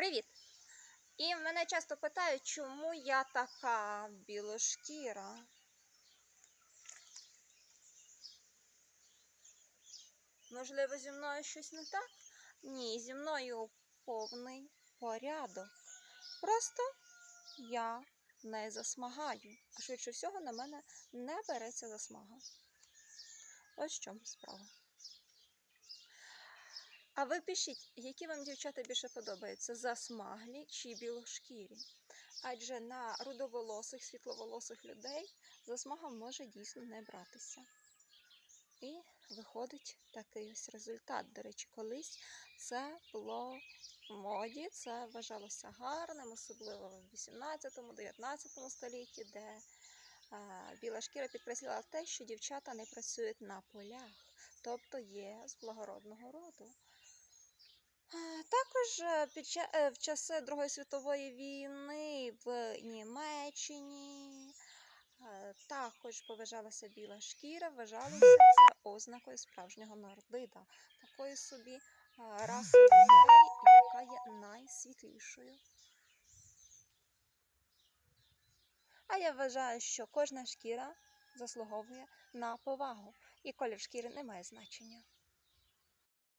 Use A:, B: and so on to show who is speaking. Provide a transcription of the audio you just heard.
A: Привіт! І мене часто питають, чому я така білошкіра. Можливо, зі мною щось не так? Ні, зі мною повний порядок. Просто я не засмагаю, а швидше всього на мене не береться засмага. Ось в чому справа. А ви пишіть, які вам дівчата більше подобаються: засмаглі чи білошкірі? Адже на рудоволосих, світловолосих людей засмага може дійсно не братися. І виходить такий ось результат. До речі, колись це було в моді, це вважалося гарним, особливо в 18-19 столітті, де біла шкіра підкреслювала те, що дівчата не працюють на полях, тобто є з благородного роду. А, Також е, під е, в часи Другої світової війни в Німеччині е, також поважалася біла шкіра, вважалося це ознакою справжнього нордида, такої собі е, раси яка є найсвітлішою. А я вважаю, що кожна шкіра заслуговує на повагу, і колір шкіри не має значення.